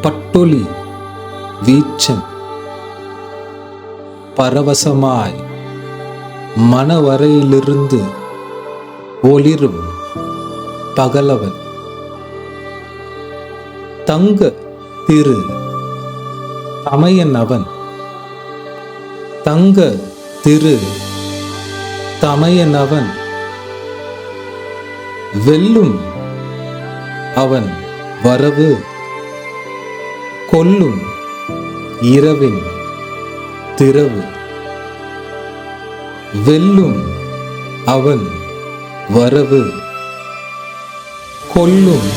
பட்டொலி வீச்சன் பரவசமாய் மனவரையிலிருந்து ஒளிரும் பகலவன். தங்க திரு தமையன் அவன் தங்க திரு தமையன் அவன் வெல்லும் அவன் வரவு கொல்லும் இரவின் திரவு. வெல்லும் அவன் வரவு கொல்லும்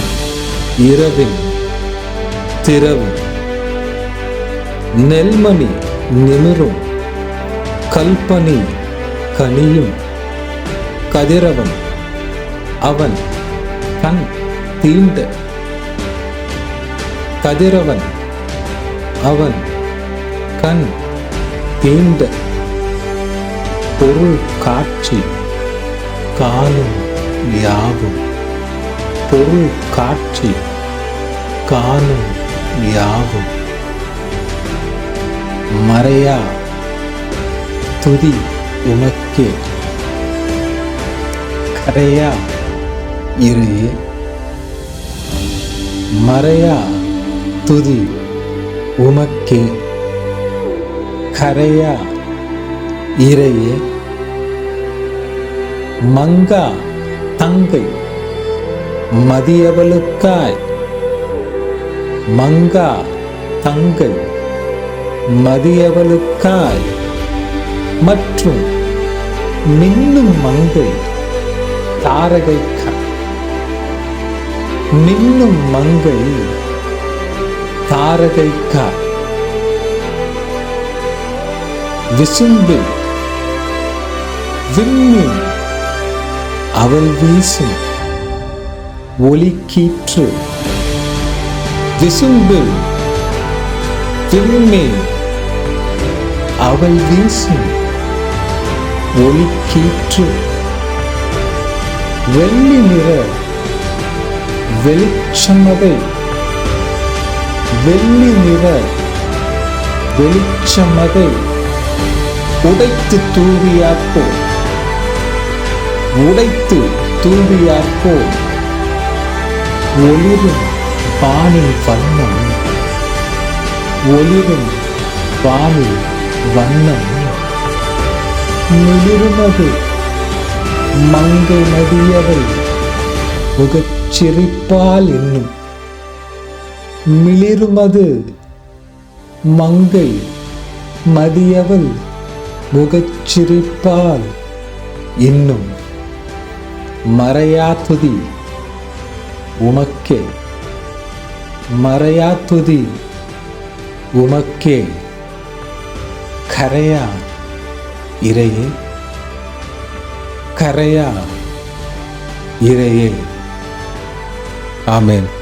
இரவின் திரவு. நெல்மணி நிமிரும் கல்பனி கனியும் கதிரவன் அவன் கண் தீண்ட கதிரவன். அவன் கண் தீண்ட பொருள் காட்சி காணும் யாவும். பொருள் காட்சி காணும் யாவும். மறையா துதி உமக்கே. கரையா இரு. மறையா துதி உமக்கே. கரையா இறையே. மங்கா தங்கை மதியவளுக்காய். மங்கா தங்கை மதியவளுக்காய். மற்றும் மின்னும் மங்கை தாரகைக்காய். மின்னும் மங்கை தாரகைக்காய் விசும்பில் விண்மீன் அவள் வீசும் ஒலிக்கீற்று. விசும்பில் விண்மீன் அவள் வீசும் ஒலிக்கீற்று. வெள்ளி நிற வெளிச்சமதை வெள்ளி நிற வெளிச்சமதை உடைத்து தூவியாக்கோ. உடைத்து தூவியாக்கோ. ஒளிரும் வானின் வண்ணம். ஒளிரும் வானில் வண்ணம். மிளிருமது மங்கை நதியவை நதியவள் சிரிப்பால் என்னும் மிளிருமது மங்கை மதியவள் முகச்சிரிப்பால் இன்னும். மறையாத்துதி உமக்கே. மறையாத்துதி உமக்கே. கரையா இறையே. கரையா இறையே. Amen.